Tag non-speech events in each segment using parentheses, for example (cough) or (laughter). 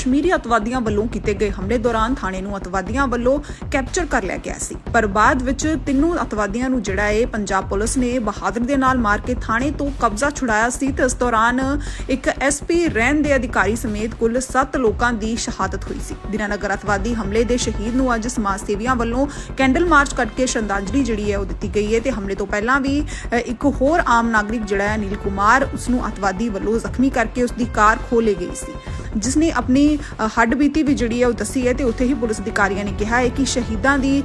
ਕਸ਼ਮੀਰੀ ਅਤਵਾਦੀਆਂ ਵੱਲੋਂ ਕੀਤੇ ਗਏ ਹਮਲੇ ਦੌਰਾਨ ਥਾਣੇ ਨੂੰ ਅਤਵਾਦੀਆਂ ਵੱਲੋਂ ਕੈਪਚਰ ਕਰ ਲਿਆ ਗਿਆ ਸੀ। ਪਰ ਬਾਅਦ ਵਿੱਚ ਤਿੰਨੋਂ ਅਤਵਾਦੀਆਂ ਨੂੰ ਜਿਹੜਾ ਹੈ ਪੰਜਾਬ ਪੁਲਿਸ ਨੇ ਬਹਾਦਰ ਦੇ ਨਾਲ ਮਾਰ ਕੇ ਥਾਣੇ ਤੋਂ ਕਬਜ਼ਾ ਛੁਡਾਇਆ ਸੀ ਤੇ ਇਸ ਦੌਰਾਨ ਇੱਕ ਐਸਪੀ ਰੈਨ ਦੇ ਅਧਿਕਾਰੀ ਸਮੇਤ ਕੁੱਲ 7 ਲੋਕਾਂ ਦੀ ਸ਼ਹਾਦਤ ਹੋਈ ਸੀ। ਦਿਨਾਨਗਰ ਅਤਵਾਦੀ ਹਮਲੇ ਦੇ ਸ਼ਹੀਦ ਨੂੰ ਅੱਜ ਸਮਾਜ ਸੇਵੀਆਂ ਵੱਲੋਂ ਕੈਂਡਲ ਮਾਰਚ ਕਰਕੇ ਸ਼ਰਧਾਂਜਲੀ ਜਿਹੜੀ ਹੈ ਉਹ ਦਿੱਤੀ ਗਈ ਹੈ ਤੇ ਹਮਲੇ ਤੋਂ ਪਹਿਲਾਂ ਵੀ ਅ, ਇੱਕ ਹੋਰ ਆਮ ਨਾਗਰਿਕ ਜਿਹੜਾ ਹੈ ਨੀਲ ਕੁਮਾਰ ਉਸ ਨੂੰ ਅਤਵਾਦੀ ਵੱਲੋਂ ਜ਼ਖਮੀ ਕਰਕੇ ਉਸ ਦੀ ਕਾਰ ਖੋਹ ਗਈ ਸੀ ਜਿਸ ਨੇ ਆਪਣੀ ਅ, ਹੱਡਬੀਤੀ ਵੀ ਜਿਹੜੀ ਹੈ ਉਹ ਦੱਸੀ ਹੈ ਤੇ ਉੱਥੇ ਹੀ ਪੁਲਿਸ ਅਧਿਕਾਰੀਆਂ ਨੇ ਕਿਹਾ ਹੈ ਕਿ ਸ਼ਹੀਦਾਂ ਦੀ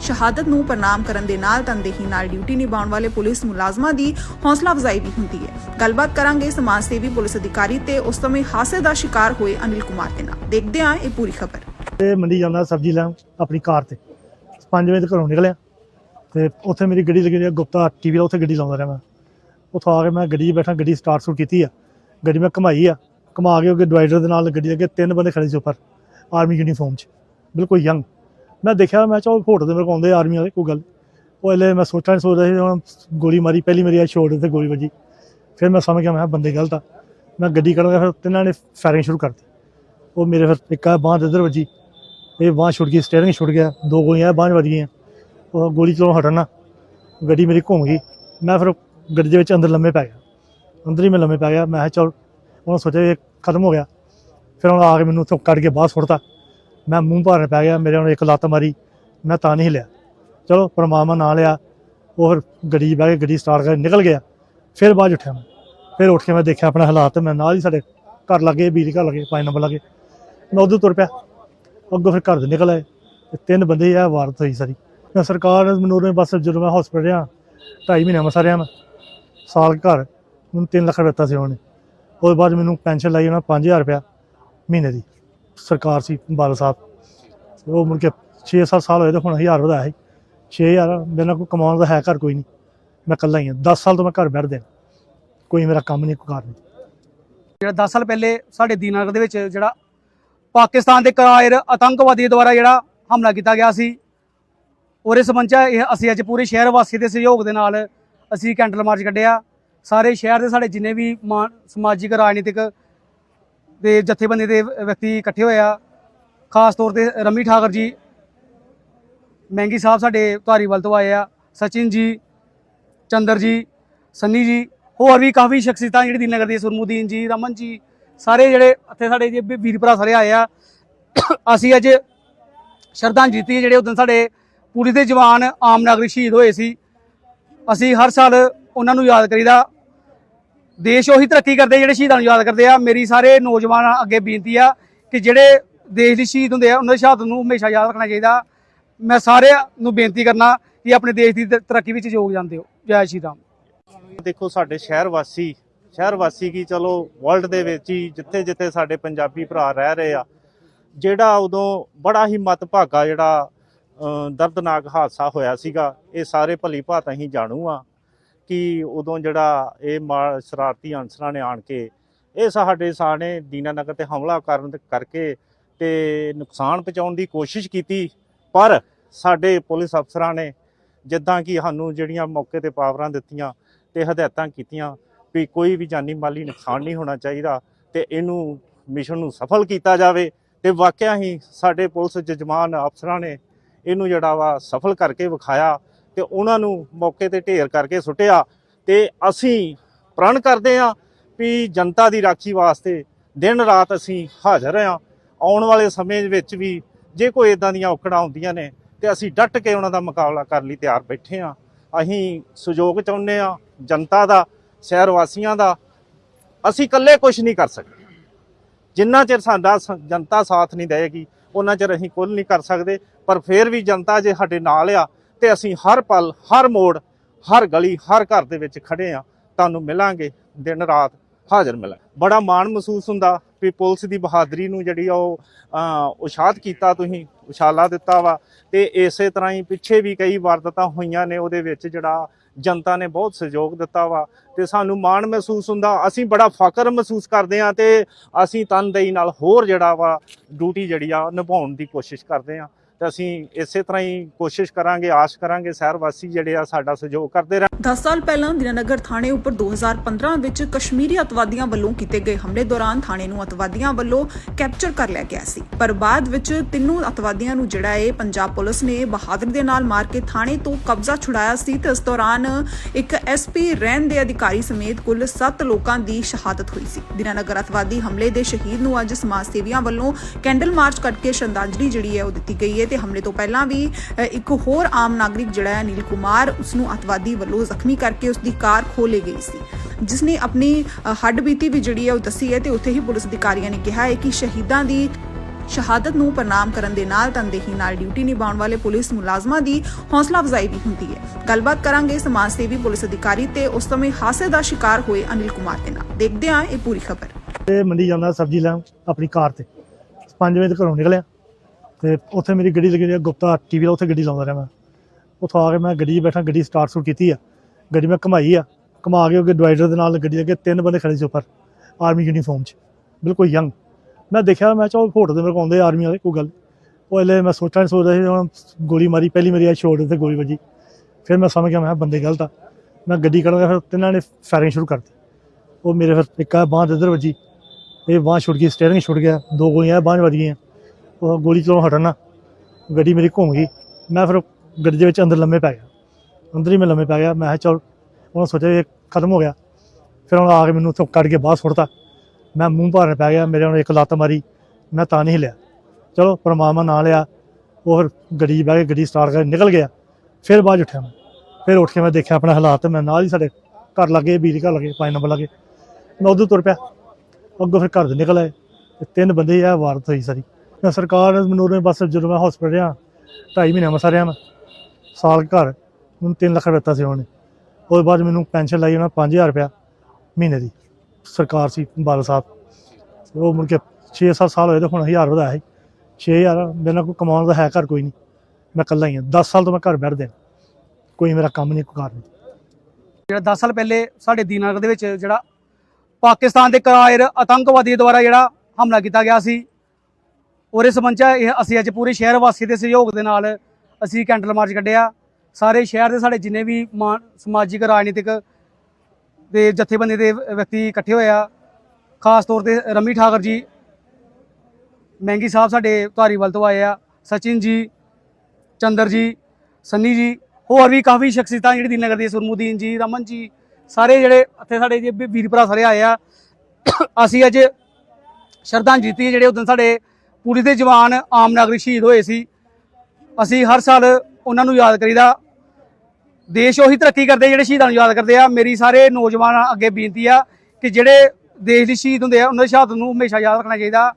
ਸ਼ਹਾਦਤ ਨੂੰ ਪ੍ਰਣਾਮ ਕਰਨ ਦੇ ਨਾਲ ਤਨਦੇਹੀ ਨਾਲ ਡਿਊਟੀ ਨਿਭਾਉਣ ਵਾਲੇ ਪੁਲਿਸ ਮੁਲਾਜ਼ਮਾਂ ਦੀ ਹੌਸਲਾ ਅਫਜ਼ਾਈ ਵੀ ਹੁੰਦੀ ਹੈ। ਗੱਲਬਾਤ ਕਰਾਂਗੇ ਸਮਾਜ ਸੇਵੀ ਪੁਲਿਸ ਅਧਿਕਾਰੀ ਤੇ ਉਸ ਸਮੇਂ ਹਾਸੇ ਦਾ ਸ਼ਿਕਾਰ ਹੋਏ ਅਨਿਲ ਕੁਮਾਰ ਦੇ ਨਾਲ। ਦੇਖਦੇ ਹਾਂ ਇਹ ਪੂਰੀ ਖਬਰ। ਤੇ ਮੰਡੀ ਜਾਂਦਾ ਸਬਜ਼ੀ ਲੈਣ ਆਪਣੀ ਕਾਰ ਤੇ। 5 ਵਜੇ ਘਰੋਂ ਨਿਕਲਿਆ ਤੇ ਉੱਥੇ ਮੇਰੀ ਗੱਡੀ ਲੱਗੀ ਰਹੀ ਗੁਪਤਾ ਟੀਵੀ ਦਾ ਉੱਥੇ ਗੱਡੀ ਲਾਉਂਦਾ ਰਿਹਾ ਮੈਂ। ਉੱਥੋਂ ਆ ਕੇ ਮੈਂ ਗੱਡੀ 'ਚ ਬੈਠਾ ਗੱਡੀ ਸਟਾਰਟ ਸੁਟ ਕੀਤੀ ਆ। ਗੱਡੀ ਮੈਂ ਘਮਾਈ ਆ। ਘਮਾ ਕੇ ਉਹ ਡਿਵਾਈਡਰ ਦੇ ਨਾਲ ਗੱਡੀ ਅੱਗੇ ਤਿੰਨ ਬੰਦੇ ਖੜੇ ਸੀ ਉੱਪਰ ਆਰਮੀ ਯੂਨੀਫਾਰਮ 'ਚ। ਬਿਲਕੁਲ ਯੰਗ ਮੈਂ ਦੇਖਿਆ, ਮੈਂ ਚਾਹ ਫੋਟੋ ਦੇ ਮੇਰੇ ਕੋਲ ਆਉਂਦੇ ਆਰਮੀ ਵਾਲੇ, ਕੋਈ ਗੱਲ ਉਹ ਹਲੇ ਮੈਂ ਸੋਚਾਂ ਨਹੀਂ ਸੋਚ ਸੀ ਹੁਣ ਗੋਲੀ ਮਾਰੀ, ਪਹਿਲੀ ਮੇਰੀ ਆ ਸ਼ੋਲਡਰ ਤੇ ਗੋਲੀ ਵੱਜੀ। ਫਿਰ ਮੈਂ ਸਮਝ ਗਿਆ, ਮੈਂ ਕਿਹਾ, ਬੰਦੇ ਗਲਤ ਆ। ਮੈਂ ਗੱਡੀ ਕੱਢਦਾ ਫਿਰ ਤਿੰਨਾਂ ਨੇ ਫਾਇਰਿੰਗ ਸ਼ੁਰੂ ਕਰਤੀ। ਉਹ ਮੇਰੇ ਫਿਰ ਇੱਕ ਆ, ਬਾਂਹ ਇੱਧਰ ਵੱਜੀ। ਇਹ ਬਾਂਹ ਛੁੱਟ ਗਈ ਸਟੀਅਰਿੰਗ ਛੁੱਟ ਗਿਆ। ਦੋ ਗੋਲੀਆਂ ਬਾਂਹ 'ਚ ਵੱਜ ਗਈਆਂ। ਉਹ ਗੋਲੀ ਚਲਾਉਣ ਹਟਣਾ ਗੱਡੀ ਮੇਰੀ ਘੁੰਮ ਗਈ। ਮੈਂ ਫਿਰ ਗੱਡੀ ਦੇ ਵਿੱਚ ਅੰਦਰ ਲੰਮੇ ਪੈ ਗਿਆ। ਅੰਦਰ ਹੀ ਮੈਂ ਲੰਮੇ ਪੈ ਗਿਆ। ਮੈਂ ਕਿਹਾ, ਚੱਲ ਉਹਨਾਂ ਸੋਚਿਆ ਇਹ ਖਤਮ ਹੋ ਗਿਆ। ਫਿਰ ਉਹਨਾਂ ਆ ਕੇ ਮੈਨੂੰ ਉੱਥੋਂ ਕੱਢ ਕੇ ਬਾਹਰ ਸੁੱਟਤਾ। ਮੈਂ ਮੂੰਹ ਭਾਰਨ ਪੈ ਗਿਆ, ਮੇਰੇ ਉਹਨੇ ਇੱਕ ਲੱਤ ਮਾਰੀ, ਮੈਂ ਤਾਂ ਨਹੀਂ ਲਿਆ ਚਲੋ, ਪਰਮਾਤਮਾ ਨਾਂ ਲਿਆ ਉਹ ਫਿਰ ਗੱਡੀ 'ਚ ਬਹਿ ਕੇ ਗੱਡੀ ਸਟਾਰਟ ਕਰਕੇ ਨਿਕਲ ਗਿਆ। ਫਿਰ ਬਾਅਦ 'ਚ ਉੱਠਿਆ ਮੈਂ। ਫਿਰ ਉੱਠ ਕੇ ਮੈਂ ਦੇਖਿਆ ਆਪਣਾ ਹਾਲਾਤ ਮੈਂ ਨਾਲ ਹੀ ਸਾਡੇ ਘਰ ਲੱਗੇ ਬਿਜਲੀ ਘਰ ਲੱਗੇ, ਪੰਜ ਨੰਬਰ ਲੱਗੇ। ਮੈਂ ਉਦੋਂ ਤੁਰ ਪਿਆ। ਅੱਗੋਂ ਫਿਰ ਘਰ ਦੇ ਨਿਕਲ ਆਏ। ਤੇ ਤਿੰਨ ਬੰਦੇ ਆ ਵਾਰਤ ਹੋਈ ਸਾਰੀ। ਮੈਂ ਸਰਕਾਰ ਮੈਨੂੰ ਨੇ ਬਸ ਜਦੋਂ ਮੈਂ ਹਸਪੀਟਲ ਰਿਹਾ, ਢਾਈ ਮਹੀਨੇ ਮਸਾ ਰਿਹਾ ਮੈਂ। ਸਾਲ ਘਰ ਮੈਨੂੰ 3 ਲੱਖ ਰੁਪਏ ਦਿੱਤਾ ਸੀ ਉਹਨੇ ਉਹਦੇ ਬਾਅਦ ਮੈਨੂੰ ਪੈਨਸ਼ਨ ਲਾਈ ਉਹਨਾਂ 5000 ਰੁਪਇਆ ਮਹੀਨੇ ਦੀ, ਸਰਕਾਰ ਸੀ ਬਾਲ ਸਾਹਿਬ। ਉਹ ਮੁੜ ਕੇ 6-7 ਸਾਲ ਹੋਏ ਤੇ ਹੁਣ 1000 ਵਧਾਇਆ ਸੀ। 6000 ਮੇਰੇ ਨਾਲ ਕਮਾਉਣ ਦਾ ਹੈ ਘਰ ਕੋਈ ਨਹੀਂ। ਮੈਂ ਇਕੱਲਾ ਹੀ ਹਾਂ। 10 ਸਾਲ ਤੋਂ ਮੈਂ ਘਰ ਬੈਠਦੇ ਕੋਈ ਮੇਰਾ ਕੰਮ ਨਹੀਂ, ਕੋਈ ਕਾਰ ਨਹੀਂ। ਜਿਹੜਾ 10 ਸਾਲ ਪਹਿਲੇ ਸਾਡੇ ਦੀਨਾਨਗਰ ਦੇ ਵਿੱਚ ਜਿਹੜਾ ਪਾਕਿਸਤਾਨ ਦੇ ਕਰਾਇਰ ਆਤੰਕਵਾਦੀ ਦੁਆਰਾ ਜਿਹੜਾ ਹਮਲਾ ਕੀਤਾ ਗਿਆ ਸੀ ਉਹਦੇ ਸੰਬੰਧ 'ਚ ਇਹ ਅਸੀਂ ਅੱਜ ਪੂਰੇ ਸ਼ਹਿਰ ਵਾਸੀ ਦੇ ਸਹਿਯੋਗ ਦੇ ਨਾਲ ਅਸੀਂ ਕੈਂਡਲ ਮਾਰਚ ਕੱਢਿਆ। ਸਾਰੇ ਸ਼ਹਿਰ ਦੇ ਸਾਡੇ ਜਿੰਨੇ ਵੀ ਮਾ- ਸਮਾਜਿਕ, ਰਾਜਨੀਤਿਕ ਦੇ ਜਥੇਬੰਦੀ ਦੇ ਵਿਅਕਤੀ ਇਕੱਠੇ ਹੋਏ ਆ, ਖਾਸ ਤੌਰ ਤੇ ਰਮੀ ਠਾਕਰ ਜੀ, ਮਹਿੰਗੀ ਸਾਹਿਬ ਸਾਡੇ ਧਾਰੀਵਾਲ ਤੋਂ ਆਏ ਆ, ਸਚਿਨ ਜੀ, ਚੰਦਰ ਜੀ, ਸੰਨੀ ਜੀ, ਹੋਰ ਵੀ ਕਾਫੀ ਸ਼ਖਸੀਅਤਾਂ ਜਿਹੜੀ ਦੀਨਨਗਰ ਦੀ ਸੁਰਮੁਦੀਨ ਜੀ, ਰਮਨ ਜੀ, ਸਾਰੇ ਜਿਹੜੇ ਇੱਥੇ ਸਾਡੇ ਜੇ ਵੀਰ ਭਰਾ ਸਾਰੇ ਆਏ ਆ, (coughs) ਅਸੀਂ ਅੱਜ ਸ਼ਰਧਾਂਜਲੀ ਦਿੱਤੀ ਜਿਹੜੇ ਉਦੋਂ ਸਾਡੇ ਪੁਲਿਸ ਦੇ ਜਵਾਨ ਆਮ ਨਾਗਰਿਕ ਸ਼ਹੀਦ ਹੋਏ ਸੀ। ਅਸੀਂ ਹਰ ਸਾਲ ਉਹਨਾਂ ਨੂੰ ਯਾਦ ਕਰੀਦਾ। ਦੇਸ਼ ਉਹੀ ਤਰੱਕੀ ਕਰਦੇ ਜਿਹੜੇ ਸ਼ਹੀਦਾਂ ਨੂੰ ਯਾਦ ਕਰਦੇ ਆ। ਮੇਰੀ ਸਾਰੇ ਨੌਜਵਾਨ ਅੱਗੇ ਬੇਨਤੀ ਆ ਕਿ ਜਿਹੜੇ ਦੇਸ਼ ਦੇ ਸ਼ਹੀਦ ਹੁੰਦੇ ਆ, ਉਹਨਾਂ ਦੀ ਸ਼ਹਾਦਤ ਨੂੰ ਹਮੇਸ਼ਾ ਯਾਦ ਰੱਖਣਾ ਚਾਹੀਦਾ। ਮੈਂ ਸਾਰਿਆਂ ਨੂੰ ਬੇਨਤੀ ਕਰਨਾ ਕਿ ਆਪਣੇ ਦੇਸ਼ ਦੀ ਤਰੱਕੀ ਵਿੱਚ ਯੋਗ ਜਾਂਦੇ ਹੋ। ਜੈ ਸ਼੍ਰੀ ਰਾਮ। ਦੇਖੋ, ਸਾਡੇ ਸ਼ਹਿਰ ਵਾਸੀ ਸ਼ਹਿਰ ਵਾਸੀ ਕੀ ਚਲੋ ਵਰਲਡ ਦੇ ਵਿੱਚ ਹੀ ਜਿੱਥੇ ਜਿੱਥੇ ਸਾਡੇ ਪੰਜਾਬੀ ਭਰਾ ਰਹਿ ਰਹੇ ਆ, ਜਿਹੜਾ ਉਦੋਂ ਬੜਾ ਹੀ ਮਤਭਾਗਾ ਜਿਹੜਾ ਦਰਦਨਾਕ ਹਾਦਸਾ ਹੋਇਆ ਸੀਗਾ, ਇਹ ਸਾਰੇ ਭਲੀ ਭਾਤ ਅਸੀਂ ਜਾਣੂ ਆ। ਕਿ ਉਦੋਂ ਜਿਹੜਾ ਇਹ ਮਾ- ਸ਼ਰਾਰਤੀ ਅਨਸਰਾਂ ਨੇ ਆਣ ਕੇ ਇਹ ਸਾਡੇ ਸਾਨੇ ਦੀਨਾਨਗਰ ਤੇ ਹਮਲਾ ਕਰਨ ਦੇ ਕਰਕੇ ਤੇ ਨੁਕਸਾਨ ਪਹੁੰਚਾਉਣ ਦੀ ਕੋਸ਼ਿਸ਼ ਕੀਤੀ, ਪਰ ਸਾਡੇ ਪੁਲਿਸ ਅਫਸਰਾਂ ਨੇ ਜਿੱਦਾਂ ਕਿ ਸਾਨੂੰ ਜਿਹੜੀਆਂ ਮੌਕੇ ਤੇ ਪਾਵਰਾਂ ਦਿੱਤੀਆਂ ਤੇ ਹਦਾਇਤਾਂ ਕੀਤੀਆਂ ਵੀ ਕੋਈ ਵੀ ਜਾਨੀ ਮਾਲੀ ਨੁਕਸਾਨ ਨਹੀਂ ਹੋਣਾ ਚਾਹੀਦਾ ਤੇ ਇਹਨੂੰ ਮਿਸ਼ਨ ਨੂੰ ਸਫਲ ਕੀਤਾ ਜਾਵੇ ਤੇ ਵਾਕਿਆ ਹੀ ਸਾਡੇ ਪੁਲਿਸ ਜਜਮਾਨ ਅਫਸਰਾਂ ਨੇ ਇਹਨੂੰ ਜਿਹੜਾ ਵਾ ਸਫਲ ਕਰਕੇ ਵਿਖਾਇਆ ਤੇ ਉਹਨਾਂ ਨੂੰ ਮੌਕੇ ਤੇ ਢੇਰ ਕਰਕੇ ਸੁੱਟਿਆ ਤੇ ਅਸੀਂ ਪ੍ਰਣ ਕਰਦੇ ਆ ਵੀ ਜਨਤਾ ਦੀ ਰਾਖੀ ਵਾਸਤੇ ਦਿਨ ਰਾਤ ਅਸੀਂ ਹਾਜ਼ਰ ਆ ਆਉਣ ਵਾਲੇ ਸਮੇਂ ਵਿੱਚ ਵੀ ਜੇ ਕੋਈ ਇਦਾਂ ਦੀਆਂ ਔਕੜਾਂ ਹੁੰਦੀਆਂ ਨੇ ਤੇ ਅਸੀਂ ਡਟ ਕੇ ਉਹਨਾਂ ਦਾ ਮੁਕਾਬਲਾ ਕਰਨ ਲਈ ਤਿਆਰ ਬੈਠੇ ਆ ਅਸੀਂ ਸਹਿਯੋਗ ਚਾਹੁੰਦੇ ਆ ਜਨਤਾ ਦਾ, ਸ਼ਹਿਰ ਵਾਸੀਆਂ ਦਾ। ਅਸੀਂ ਇਕੱਲੇ ਕੁਝ ਨਹੀਂ ਕਰ ਸਕਦੇ। ਜਿੰਨਾ ਚਿਰ ਸਾਡਾ ਸ- ਜਨਤਾ ਸਾਥ ਨਹੀਂ ਦੇਵੇਗੀ, ਉਹਨਾਂ ਚਿਰ ਅਸੀਂ ਕੁਝ ਨਹੀਂ ਕਰ ਸਕਦੇ। ਪਰ ਫਿਰ ਵੀ ਜਨਤਾ ਜੇ ਸਾਡੇ ਨਾਲ ਆ ਤੇ ਅਸੀਂ ਹਰ ਪਲ ਹਰ ਮੋੜ ਹਰ ਗਲੀ ਹਰ ਘਰ ਦੇ ਵਿੱਚ ਖੜੇ ਆ ਤੁਹਾਨੂੰ ਮਿਲਾਂਗੇ ਦਿਨ ਰਾਤ ਹਾਜ਼ਰ ਮਿਲਾਂ ਬੜਾ ਮਾਣ ਮਹਿਸੂਸ ਹੁੰਦਾ ਵੀ ਪੁਲਿਸ ਦੀ ਬਹਾਦਰੀ ਨੂੰ ਜਿਹੜੀ ਆ ਉਹ ਅ, ਉਸ਼ਾਦ ਕੀਤਾ ਤੁਸੀਂ ਉਛਾਲਾ ਦਿੱਤਾ ਵਾ। ਤੇ ਇਸੇ ਤਰ੍ਹਾਂ ਹੀ ਪਿੱਛੇ ਵੀ ਕਈ ਵਾਰਦਾਤਾਂ ਹੋਈਆਂ ਨੇ ਉਹਦੇ ਵਿੱਚ ਜਿਹੜਾ ਜਨਤਾ ਨੇ ਬਹੁਤ ਸਹਿਯੋਗ ਦਿੱਤਾ ਵਾ। ਤੇ ਸਾਨੂੰ ਮਾਣ ਮਹਿਸੂਸ ਹੁੰਦਾ ਅਸੀਂ ਬੜਾ ਫਖਰ ਮਹਿਸੂਸ ਕਰਦੇ ਆ ਤੇ ਅਸੀਂ ਤਨਦੇਹੀ ਨਾਲ ਹੋਰ ਜਿਹੜਾ ਵਾ ਡਿਊਟੀ ਜਿਹੜੀ ਆ ਨਿਭਾਉਣ ਦੀ ਕੋਸ਼ਿਸ਼ ਕਰਦੇ ਆ ਤੇ ਅਸੀਂ ਇਸੇ ਤਰ੍ਹਾਂ ਹੀ ਕੋਸ਼ਿਸ਼ ਕਰਾਂਗੇ, ਆਸ ਕਰਾਂਗੇ ਸ਼ਹਿਰ ਵਾਸੀ ਜਿਹੜੇ ਆ ਸਾਡਾ ਸਹਿਯੋਗ ਕਰਦੇ ਰਹਿਣ। 10 ਸਾਲ ਪਹਿਲਾਂ ਦਿਨਾਨਗਰ ਥਾਣੇ ਉੱਪਰ 2015 ਵਿੱਚ ਕਸ਼ਮੀਰੀ ਅਤਵਾਦੀਆਂ ਵੱਲੋਂ ਕੀਤੇ ਗਏ ਹਮਲੇ ਦੌਰਾਨ ਥਾਣੇ ਨੂੰ ਅਤਵਾਦੀਆਂ ਵੱਲੋਂ ਕੈਪਚਰ ਕਰ ਲਿਆ ਗਿਆ ਸੀ। ਪਰ ਬਾਅਦ ਵਿੱਚ ਤਿੰਨੋਂ ਅਤਵਾਦੀਆਂ ਨੂੰ ਜਿਹੜਾ ਹੈ ਪੰਜਾਬ ਪੁਲਿਸ ਨੇ ਬਹਾਦਰ ਦੇ ਨਾਲ ਮਾਰ ਕੇ ਥਾਣੇ ਤੋਂ ਕਬਜ਼ਾ ਛੁਡਾਇਆ ਸੀ ਤੇ ਇਸ ਦੌਰਾਨ ਇੱਕ ਐਸਪੀ ਰੈਨ ਦੇ ਅਧਿਕਾਰੀ ਸਮੇਤ ਕੁੱਲ 7 ਲੋਕਾਂ ਦੀ ਸ਼ਹਾਦਤ ਹੋਈ ਸੀ। ਦਿਨਾਨਗਰ ਅਤਵਾਦੀ ਹਮਲੇ ਦੇ ਸ਼ਹੀਦ ਨੂੰ ਅੱਜ ਸਮਾਜ ਸੇਵੀਆਂ ਵੱਲੋਂ ਕੈਂਡਲ ਮਾਰਚ ਕਰਕੇ ਸ਼ਰਧਾਂਜਲੀ ਜਿਹੜੀ ਹੈ ਉਹ ਦਿੱਤੀ ਗਈ ਹੈ। ਤੇ ਹਮਲੇ ਤੋਂ ਪਹਿਲਾਂ ਵੀ ਇੱਕ ਹੋਰ ਆਮ ਨਾਗਰਿਕ ਜਿਹੜਾ ਹੈ, ਅਨਿਲ ਕੁਮਾਰ ਉਸ ਨੂੰ ਅਤਵਾਦੀ ਵੱਲੋਂ ਜ਼ਖਮੀ ਕਰਕੇ ਉਸ ਦੀ ਕਾਰ ਖੋਲੇ ਗਈ ਸੀ। ਜਿਸ ਨੇ ਆਪਣੀ ਹੱਡਬੀਤੀ ਵੀ ਜਿਹੜੀ ਹੈ, ਉਹ ਦੱਸੀ ਹੈ ਤੇ ਉੱਥੇ ਹੀ ਪੁਲਿਸ ਅਧਿਕਾਰੀਆਂ ਨੇ ਕਿਹਾ ਹੈ ਕਿ ਸ਼ਹੀਦਾਂ ਦੀ ਸ਼ਹਾਦਤ ਨੂੰ ਪ੍ਰਣਾਮ ਕਰਨ ਦੇ ਨਾਲ ਤਨਦੇਹੀ ਨਾਲ ਡਿਊਟੀ ਨਿਭਾਉਣ ਵਾਲੇ ਪੁਲਿਸ ਮੁਲਾਜ਼ਮਾਂ ਦੀ ਹੌਸਲਾ ਅਫਜ਼ਾਈ ਵੀ ਹੁੰਦੀ ਹੈ। ਗੱਲਬਾਤ ਕਰਾਂਗੇ ਸਮਾਜ ਸੇਵੀ ਪੁਲਿਸ ਅਧਿਕਾਰੀ ਤੇ ਉਸ ਸਮੇਂ ਹਾਸੇ ਦਾ ਸ਼ਿਕਾਰ ਹੋਏ ਅਨਿਲ ਕੁਮਾਰ ਦੇ ਨਾਲ। ਦੇਖਦੇ ਹਾਂ ਇਹ ਪੂਰੀ ਖਬਰ। ਤੇ ਮੰਡੀ ਜਾਂਦਾ ਸਬਜ਼ੀ ਲੈਣ, ਆਪਣੀ ਕਾਰ ਤੇ। 5 ਵਜੇ ਘਰੋਂ ਨਿਕਲਿਆ। ਤੇ ਉੱਥੇ ਮੇਰੀ ਗੱਡੀ ਲੱਗੀ ਹੋਈ ਗੁਪਤਾ ਟੀਵੀ ਦਾ, ਉੱਥੇ ਗੱਡੀ ਲਾਉਂਦਾ ਰਿਹਾ ਮੈਂ। ਉੱਥੋਂ ਆ ਕੇ ਮੈਂ ਗੱਡੀ 'ਚ ਬੈਠਾ, ਗੱਡੀ ਸਟਾਰਟ ਸੁਟ ਕੀਤੀ ਆ। ਗੱਡੀ ਮੈਂ ਘਮਾਈ ਆ, ਘਮਾ ਕੇ ਅੱਗੇ ਡਿਵਾਈਡਰ ਦੇ ਨਾਲ ਗੱਡੀ ਅੱਗੇ ਤਿੰਨ ਬੰਦੇ ਖੜੇ ਸੀ ਉੱਪਰ ਆਰਮੀ ਯੂਨੀਫਾਰਮ 'ਚ। ਬਿਲਕੁਲ ਯੰਗ ਮੈਂ ਦੇਖਿਆ, ਮੈਂ ਚਾ ਫੋਟੋ ਦੇ ਮੇਰੇ ਕੋਲ ਆਉਂਦੇ ਆਰਮੀ ਵਾਲੇ, ਕੋਈ ਗੱਲ ਉਹ ਹਲੇ ਮੈਂ ਸੋਚਾਂ ਸੋਚ ਰਿਹਾ ਸੀ, ਹੁਣ ਗੋਲੀ ਮਾਰੀ, ਪਹਿਲੀ ਮੇਰੀ ਆ ਸ਼ੋਲਡਰ ਤੇ ਗੋਲੀ ਵੱਜੀ। ਫਿਰ ਮੈਂ ਸਮਝ ਗਿਆ, ਮੈਂ ਕਿਹਾ, ਬੰਦੇ ਗਲਤ ਆ। ਮੈਂ ਗੱਡੀ ਕੱਢਦਾ ਫਿਰ ਤਿੰਨਾਂ ਨੇ ਫਾਇਰਿੰਗ ਸ਼ੁਰੂ ਕਰਤੀ। ਉਹ ਮੇਰੇ ਫਿਰ ਇੱਕ ਆ, ਬਾਂਹ ਇੱਧਰ ਵੱਜੀ। ਇਹ ਬਾਂਹ ਛੁੱਟ ਗਈ ਸਟੀਅਰਿੰਗ ਛੁੱਟ ਗਿਆ। ਦੋ ਗੋਲੀਆਂ, ਬਾਂਹ ਵੱਜ ਗਈਆਂ। ਉਹ ਗੋਲੀ ਚਲੋਂ ਹਟਣਾ, ਗੱਡੀ ਮੇਰੀ ਘੁੰਮ ਗਈ। ਮੈਂ ਫਿਰ ਗੱਡੀ ਦੇ ਵਿੱਚ ਅੰਦਰ ਲੰਮੇ ਪੈ ਗਿਆ। ਅੰਦਰ ਹੀ ਮੈਂ ਲੰਮੇ ਪੈ ਗਿਆ। ਮੈਂ ਕਿਹਾ, ਚਲ। ਉਹਨਾਂ ਸੋਚਿਆ ਇਹ ਖਤਮ ਹੋ ਗਿਆ। ਫਿਰ ਉਹਨਾਂ ਆ ਕੇ ਮੈਨੂੰ ਉੱਥੋਂ ਕੱਢ ਕੇ ਬਾਹਰ ਸੁੱਟਤਾ। ਮੈਂ ਮੂੰਹ ਭਾਰਨ ਪੈ ਗਿਆ। ਮੇਰੇ ਹੁਣ ਇੱਕ ਲੱਤ ਮਾਰੀ। ਮੈਂ ਤਾਂ ਨਹੀਂ ਲਿਆ ਚਲੋ, ਪਰਮਾਤਮਾ ਨਾਂ ਲਿਆ। ਉਹ ਫਿਰ ਗੱਡੀ 'ਚ ਬਹਿ ਕੇ ਗੱਡੀ ਸਟਾਰਟ ਕਰ ਨਿਕਲ ਗਿਆ। ਫਿਰ ਬਾਅਦ 'ਚ ਉੱਠਿਆ ਮੈਂ। ਫਿਰ ਉੱਠ ਕੇ ਮੈਂ ਦੇਖਿਆ ਆਪਣਾ ਹਾਲਾਤ। ਮੈਂ ਨਾਲ ਹੀ ਸਾਡੇ ਘਰ ਲੱਗੇ ਬਿਜਲੀ ਘਰ ਲੱਗੇ, ਪੰਜ ਨੰਬਰ ਲੱਗੇ। ਮੈਂ ਉਦੋਂ ਤੁਰ ਪਿਆ। ਅੱਗੋਂ ਫਿਰ ਘਰ ਦੇ ਨਿਕਲ ਆਏ। ਤਿੰਨ ਬੰਦੇ ਆ ਵਾਰਤ ਹੋਈ ਸਾਰੀ। ਮੈਂ ਸਰਕਾਰ ਮੈਨੂੰ ਉਹਨੇ ਬਸ ਜਦੋਂ ਮੈਂ ਹਸਪੀਟਲ ਰਿਹਾ, ਢਾਈ ਮਹੀਨੇ ਮਸਾ ਰਿਹਾ ਮੈਂ, ਸਾਲ ਘਰ, ਮੈਨੂੰ 3 ਲੱਖ ਰੁਪਏ ਦਿੱਤਾ ਸੀ ਉਹਨੇ। ਉਹਦੇ ਬਾਅਦ ਮੈਨੂੰ ਪੈਨਸ਼ਨ ਲਾਈ ਉਹਨਾਂ 5000 ਰੁਪਇਆ ਮਹੀਨੇ ਦੀ, ਸਰਕਾਰ ਸੀ, ਬਾਦਲ ਸਾਹਿਬ। ਉਹ ਮੁੜ ਕੇ 6-7 ਸਾਲ ਹੋਏ ਤੇ ਹੁਣ 1000 ਵਧਾਇਆ ਸੀ। 6000 ਮੇਰੇ ਨਾਲ ਕਮਾਉਣ ਦਾ ਹੈ ਘਰ ਕੋਈ ਨਹੀਂ। ਮੈਂ ਇਕੱਲਾ ਹੀ ਹਾਂ। 10 ਸਾਲ ਤੋਂ ਮੈਂ ਘਰ ਬੈਠਦੇ ਕੋਈ ਮੇਰਾ ਕੰਮ ਨਹੀਂ, ਕੋਈ ਕਾਰ ਨਹੀਂ। ਜਿਹੜਾ 10 ਸਾਲ ਪਹਿਲੇ ਸਾਡੇ ਦੀਨਾਨਗਰ ਦੇ ਵਿੱਚ ਜਿਹੜਾ ਪਾਕਿਸਤਾਨ ਦੇ ਕਾਇਰ ਆਤੰਕਵਾਦੀ ਦੁਆਰਾ ਜਿਹੜਾ ਹਮਲਾ ਕੀਤਾ ਗਿਆ ਸੀ ਉਹਦੇ ਸੰਬੰਧ 'ਚ ਇਹ ਅਸੀਂ ਅੱਜ ਪੂਰੇ ਸ਼ਹਿਰ ਵਾਸੀ ਦੇ ਸਹਿਯੋਗ ਦੇ ਨਾਲ ਅਸੀਂ ਕੈਂਡਲ ਮਾਰਚ ਕੱਢਿਆ। ਸਾਰੇ ਸ਼ਹਿਰ ਦੇ ਸਾਡੇ ਜਿੰਨੇ ਵੀ ਮਾ- ਸਮਾਜਿਕ, ਰਾਜਨੀਤਿਕ ਦੇ ਜਥੇਬੰਦੀ ਦੇ ਵਿਅਕਤੀ ਇਕੱਠੇ ਹੋਏ ਆ। ਖਾਸ ਤੌਰ ਤੇ ਰਮੀ ਠਾਕਰ ਜੀ, ਮਹਿੰਗੀ ਸਾਹਿਬ ਸਾਡੇ ਧਾਰੀਵਾਲ ਤੋਂ ਆਏ ਆ, ਸਚਿਨ ਜੀ, ਚੰਦਰ ਜੀ, ਸੰਨੀ ਜੀ, ਹੋਰ ਵੀ ਕਾਫੀ ਸ਼ਖਸੀਅਤਾਂ ਜਿਹੜੀ ਦੀਨਨਗਰ ਦੀ ਸੁਰਮੁਦੀਨ ਜੀ, ਰਮਨ ਜੀ, ਸਾਰੇ ਜਿਹੜੇ ਇੱਥੇ ਸਾਡੇ ਜੇ ਵੀਰ ਭਰਾ ਸਾਰੇ ਆਏ ਆ। ਅਸੀਂ ਅੱਜ ਸ਼ਰਧਾਂਜਲੀ ਦਿੱਤੀ ਜਿਹੜੇ ਉਦੋਂ ਸਾਡੇ ਪੁਲਿਸ ਦੇ ਜਵਾਨ ਆਮ ਨਾਗਰਿਕ ਸ਼ਹੀਦ ਹੋਏ ਸੀ। ਅਸੀਂ ਹਰ ਸਾਲ ਉਹਨਾਂ ਨੂੰ ਯਾਦ ਕਰੀਦਾ। ਦੇਸ਼ ਉਹੀ ਤਰੱਕੀ ਕਰਦੇ ਜਿਹੜੇ ਸ਼ਹੀਦਾਂ ਨੂੰ ਯਾਦ ਕਰਦੇ ਆ। ਮੇਰੀ ਸਾਰੇ ਨੌਜਵਾਨ ਅੱਗੇ ਬੇਨਤੀ ਆ ਕਿ ਜਿਹੜੇ ਦੇਸ਼ ਦੇ ਸ਼ਹੀਦ ਹੁੰਦੇ ਆ, ਉਹਨਾਂ ਦੀ ਸ਼ਹਾਦਤ ਨੂੰ ਹਮੇਸ਼ਾ ਯਾਦ ਰੱਖਣਾ ਚਾਹੀਦਾ।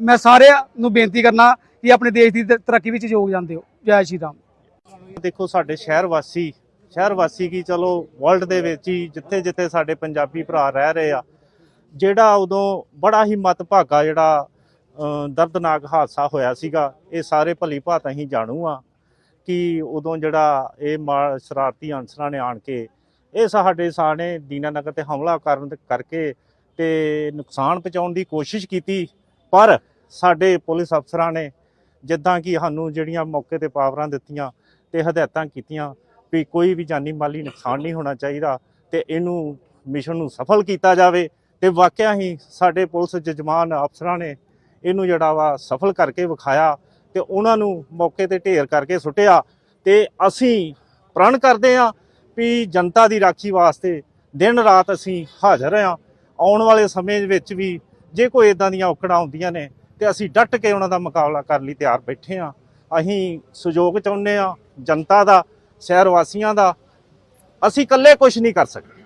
ਮੈਂ ਸਾਰਿਆਂ ਨੂੰ ਬੇਨਤੀ ਕਰਨਾ ਕਿ ਆਪਣੇ ਦੇਸ਼ ਦੀ ਤ- ਤਰੱਕੀ ਵਿੱਚ ਯੋਗਦਾਨ ਦਿਓ। ਜੈ ਸ਼੍ਰੀ ਰਾਮ। ਦੇਖੋ, ਸਾਡੇ ਸ਼ਹਿਰ ਵਾਸੀ ਸ਼ਹਿਰ ਵਾਸੀ ਕੀ ਚਲੋ ਵਰਲਡ ਦੇ ਵਿੱਚ ਹੀ ਜਿੱਥੇ ਜਿੱਥੇ ਸਾਡੇ ਪੰਜਾਬੀ ਭਰਾ ਰਹਿ ਰਹੇ ਆ, ਜਿਹੜਾ ਉਦੋਂ ਬੜਾ ਹੀ ਮਤਭਾਗਾ ਜਿਹੜਾ ਦਰਦਨਾਕ ਹਾਦਸਾ ਹੋਇਆ ਸੀਗਾ। ਇਹ ਸਾਰੇ ਭਲੀ ਭਾਤ ਅਸੀਂ ਜਾਣੂ ਆ ਕਿ ਉਦੋਂ ਜਿਹੜਾ ਇਹ ਮਾ- ਸ਼ਰਾਰਤੀ ਅਨਸਰਾਂ ਨੇ ਆਣ ਕੇ, ਇਹ ਸਾਡੇ ਸਾਨੇ ਦੀਨਾਨਗਰ ਤੇ ਹਮਲਾ ਕਰਨ ਕਰਕੇ ਤੇ ਨੁਕਸਾਨ ਪਹੁੰਚਾਉਣ ਦੀ ਕੋਸ਼ਿਸ਼ ਕੀਤੀ। ਪਰ ਸਾਡੇ ਪੁਲਿਸ ਅਫਸਰਾਂ ਨੇ ਜਿੱਦਾਂ ਕਿ ਸਾਨੂੰ ਜਿਹੜੀਆਂ ਮੌਕੇ ਤੇ ਪਾਵਰਾਂ ਦਿੱਤੀਆਂ ਤੇ ਹਦਾਇਤਾਂ ਕੀਤੀਆਂ ਵੀ ਕੋਈ ਵੀ ਜਾਨੀ ਮਾਲੀ ਨੁਕਸਾਨ ਨਹੀਂ ਹੋਣਾ ਚਾਹੀਦਾ ਤੇ ਇਹਨੂੰ ਮਿਸ਼ਨ ਨੂੰ ਸਫਲ ਕੀਤਾ ਜਾਵੇ ਤੇ ਵਾਕਿਆ ਹੀ ਸਾਡੇ ਪੁਲਿਸ ਜਜਮਾਨ ਅਫਸਰਾਂ ਨੇ ਇਹਨੂੰ ਜਿਹੜਾ ਵਾ ਸਫਲ ਕਰਕੇ ਵਿਖਾਇਆ ਤੇ ਉਹਨਾਂ ਨੂੰ ਮੌਕੇ ਤੇ ਢੇਰ ਕਰਕੇ ਸੁੱਟਿਆ ਤੇ ਅਸੀਂ ਪ੍ਰਣ ਕਰਦੇ ਹਾਂ ਵੀ ਜਨਤਾ ਦੀ ਰਾਖੀ ਵਾਸਤੇ ਦਿਨ ਰਾਤ ਅਸੀਂ ਹਾਜ਼ਰ ਹਾਂ। ਆਉਣ ਵਾਲੇ ਸਮੇਂ ਵਿੱਚ ਵੀ ਜੇ ਕੋਈ ਇਦਾਂ ਦੀਆਂ ਔਕੜਾਂ ਹੁੰਦੀਆਂ ਨੇ ਤੇ ਅਸੀਂ ਡਟ ਕੇ ਉਹਨਾਂ ਦਾ ਮੁਕਾਬਲਾ ਕਰਨ ਲਈ ਤਿਆਰ ਬੈਠੇ ਹਾਂ। ਅਸੀਂ ਸਹਿਯੋਗ ਚਾਹੁੰਦੇ ਹਾਂ ਜਨਤਾ ਦਾ, ਸ਼ਹਿਰ ਵਾਸੀਆਂ ਦਾ। ਅਸੀਂ ਇਕੱਲੇ ਕੁਝ ਨਹੀਂ ਕਰ ਸਕਦੇ।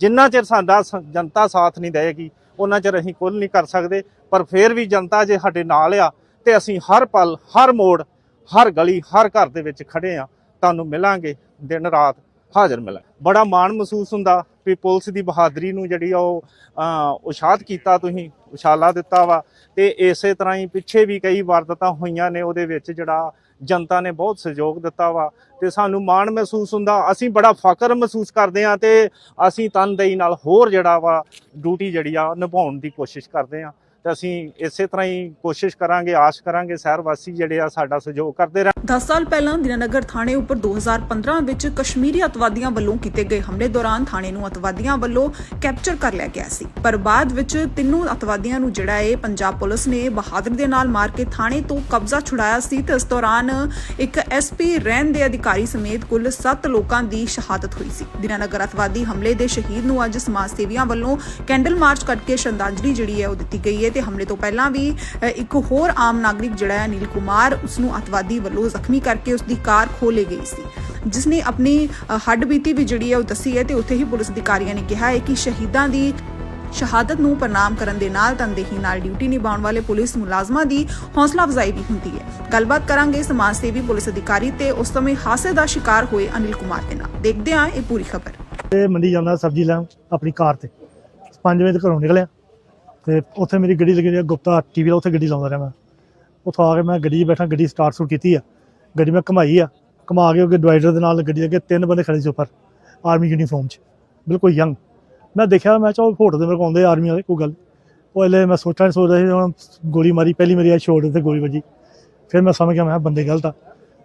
ਜਿੰਨਾ ਚਿਰ ਸਾਡਾ ਸ- ਜਨਤਾ ਸਾਥ ਨਹੀਂ ਦੇਵੇਗੀ ਉਹਨਾਂ ਚਿਰ ਅਸੀਂ ਕੁੱਲ ਨਹੀਂ ਕਰ ਸਕਦੇ ਪਰ ਫਿਰ ਵੀ ਜਨਤਾ ਜੇ ਸਾਡੇ ਨਾਲ ਆ ਤੇ ਅਸੀਂ ਹਰ ਪਲ ਹਰ ਮੋੜ ਹਰ ਗਲੀ ਹਰ ਘਰ ਦੇ ਵਿੱਚ ਖੜੇ ਆ ਤੁਹਾਨੂੰ ਮਿਲਾਂਗੇ ਦਿਨ ਰਾਤ ਹਾਜ਼ਰ ਮਿਲਾਂ ਬੜਾ ਮਾਣ ਮਹਿਸੂਸ ਹੁੰਦਾ ਵੀ ਪੁਲਿਸ ਦੀ ਬਹਾਦਰੀ ਨੂੰ ਜਿਹੜੀ ਆ ਉਹ ਅ, ਉਸ਼ਾਦ ਕੀਤਾ ਤੁਸੀਂ ਉਛਾਲਾ ਦਿੱਤਾ ਵਾ। ਤੇ ਇਸੇ ਤਰ੍ਹਾਂ ਹੀ ਪਿੱਛੇ ਵੀ ਕਈ ਵਾਰਦਾਤਾਂ ਹੋਈਆਂ ਨੇ ਉਹਦੇ ਵਿੱਚ ਜਿਹੜਾ ਜਨਤਾ ਨੇ ਬਹੁਤ ਸਹਿਯੋਗ ਦਿੱਤਾ ਵਾ ਤੇ ਸਾਨੂੰ ਮਾਣ ਮਹਿਸੂਸ ਹੁੰਦਾ, ਅਸੀਂ ਬੜਾ ਫਖਰ ਮਹਿਸੂਸ ਕਰਦੇ ਆ ਤੇ ਅਸੀਂ ਤਨਦੇਹੀ ਨਾਲ ਹੋਰ ਜਿਹੜਾ ਵਾ ਡਿਊਟੀ ਜਿਹੜੀ ਆ ਨਿਭਾਉਣ ਦੀ ਕੋਸ਼ਿਸ਼ ਕਰਦੇ ਆ ਤੇ ਅਸੀਂ ਇਸੇ ਤਰ੍ਹਾਂ ਹੀ ਕੋਸ਼ਿਸ਼ ਕਰਾਂਗੇ, ਆਸ ਕਰਾਂਗੇ ਸ਼ਹਿਰ ਵਾਸੀ ਜਿਹੜੇ ਆ ਸਾਡਾ ਸਹਿਯੋਗ ਕਰਦੇ ਰਹਿਣ। 10 ਸਾਲ ਪਹਿਲਾਂ ਦਿਨਾਨਗਰ ਥਾਣੇ ਉੱਪਰ 2015 ਵਿੱਚ ਕਸ਼ਮੀਰੀ ਅਤਵਾਦੀਆਂ ਵੱਲੋਂ ਕੀਤੇ ਗਏ ਹਮਲੇ ਦੌਰਾਨ ਥਾਣੇ ਨੂੰ ਅਤਵਾਦੀਆਂ ਵੱਲੋਂ ਕੈਪਚਰ ਕਰ ਲਿਆ ਗਿਆ ਸੀ। ਪਰ ਬਾਅਦ ਵਿੱਚ ਤਿੰਨੋਂ ਅਤਵਾਦੀਆਂ ਨੂੰ ਜਿਹੜਾ ਹੈ ਪੰਜਾਬ ਪੁਲਿਸ ਨੇ ਬਹਾਦਰ ਦੇ ਨਾਲ ਮਾਰ ਕੇ ਥਾਣੇ ਤੋਂ ਕਬਜ਼ਾ ਛੁਡਾਇਆ ਸੀ ਤੇ ਇਸ ਦੌਰਾਨ ਇੱਕ ਐਸਪੀ ਰੈਨ ਦੇ ਅਧਿਕਾਰੀ ਸਮੇਤ ਕੁੱਲ 7 ਲੋਕਾਂ ਦੀ ਸ਼ਹਾਦਤ ਹੋਈ ਸੀ। ਦਿਨਾਨਗਰ ਅਤਵਾਦੀ ਹਮਲੇ ਦੇ ਸ਼ਹੀਦ ਨੂੰ ਅੱਜ ਸਮਾਜ ਸੇਵੀਆਂ ਵੱਲੋਂ ਕੈਂਡਲ ਮਾਰਚ ਕਰਕੇ ਸ਼ਰਧਾਂਜਲੀ ਜਿਹੜੀ ਹੈ ਉਹ ਦਿੱਤੀ ਗਈ ਹੈ। ਤੇ ਹਮਲੇ ਤੋਂ ਪਹਿਲਾਂ ਵੀ ਇੱਕ ਹੋਰ ਆਮ ਨਾਗਰਿਕ ਜਿਹੜਾ ਹੈ ਅਨਿਲ ਕੁਮਾਰ ਉਸ ਨੂੰ ਅਤਵਾਦੀ ਵੱਲੋਂ ਜ਼ਖਮੀ ਕਰਕੇ ਉਸ ਦੀ ਕਾਰ ਖੋਲੇ ਗਈ ਸੀ। ਜਿਸ ਨੇ ਆਪਣੀ ਅ, ਹੱਡਬੀਤੀ ਵੀ ਜਿਹੜੀ ਹੈ ਉਹ ਦੱਸੀ ਹੈ ਤੇ ਉੱਥੇ ਹੀ ਪੁਲਿਸ ਅਧਿਕਾਰੀਆਂ ਨੇ ਕਿਹਾ ਹੈ ਕਿ ਸ਼ਹੀਦਾਂ ਦੀ ਸ਼ਹਾਦਤ ਨੂੰ ਪ੍ਰਣਾਮ ਕਰਨ ਦੇ ਨਾਲ ਤਨਦੇਹੀ ਨਾਲ ਡਿਊਟੀ ਨਿਭਾਉਣ ਵਾਲੇ ਪੁਲਿਸ ਮੁਲਾਜ਼ਮਾਂ ਦੀ ਹੌਸਲਾ ਅਫਜ਼ਾਈ ਵੀ ਹੁੰਦੀ ਹੈ। ਗੱਲਬਾਤ ਕਰਾਂਗੇ ਸਮਾਜ ਸੇਵੀ ਪੁਲਿਸ ਅਧਿਕਾਰੀ ਤੇ ਉਸ ਸਮੇਂ ਹਾਸੇ ਦਾ ਸ਼ਿਕਾਰ ਹੋਏ ਅਨਿਲ ਕੁਮਾਰ ਦੇ ਨਾਲ। ਦੇਖਦੇ ਹਾਂ ਇਹ ਪੂਰੀ ਖਬਰ। ਤੇ ਮੰਡੀ ਜਾਂਦਾ ਸਬਜ਼ੀ ਲੈਣ ਆਪਣੀ ਕਾਰ ਤੇ। 5 ਵਜੇ ਘਰੋਂ ਨਿਕਲਿਆ। ਤੇ ਉੱਥੇ ਮੇਰੀ ਗੱਡੀ ਲੱਗੀ ਹੋਈ ਆ ਗੁਪਤਾ ਟੀਵੀ ਦਾ, ਉੱਥੇ ਗੱਡੀ ਲਾਉਂਦਾ ਰਿਹਾ ਮੈਂ। ਉੱਥੋਂ ਆ ਕੇ ਮੈਂ ਗੱਡੀ 'ਚ ਬੈਠਾ, ਗੱਡੀ ਸਟਾਰਟ ਸ਼ੂਟ ਕੀਤੀ ਆ। ਗੱਡੀ ਮੈਂ ਘਮਾਈ ਆ। ਘਮਾ ਕੇ ਅੱਗੇ ਡਿਵਾਈਡਰ ਦੇ ਨਾਲ ਗੱਡੀ ਅੱਗੇ ਤਿੰਨ ਬੰਦੇ ਖੜੇ ਸੀ ਉੱਪਰ ਆਰਮੀ ਯੂਨੀਫਾਰਮ 'ਚ। ਬਿਲਕੁਲ ਯੰਗ ਮੈਂ ਦੇਖਿਆ, ਮੈਂ ਚਾਹ ਫੋਟੋ ਦੇ ਮੇਰੇ ਕੋਲ ਆਉਂਦੇ ਆਰਮੀ ਵਾਲੇ, ਕੋਈ ਗੱਲ ਉਹ ਹਲੇ ਮੈਂ ਸੋਚਾਂ ਸੋਚ ਰਿਹਾ ਸੀ ਹੁਣ ਗੋਲੀ ਮਾਰੀ, ਪਹਿਲੀ ਮੇਰੀ ਆ ਸ਼ੋਲਡਰ ਤੇ ਗੋਲੀ ਵੱਜੀ। ਫਿਰ ਮੈਂ ਸਮਝ ਗਿਆ, ਮੈਂ ਕਿਹਾ, ਬੰਦੇ ਗਲਤ ਆ।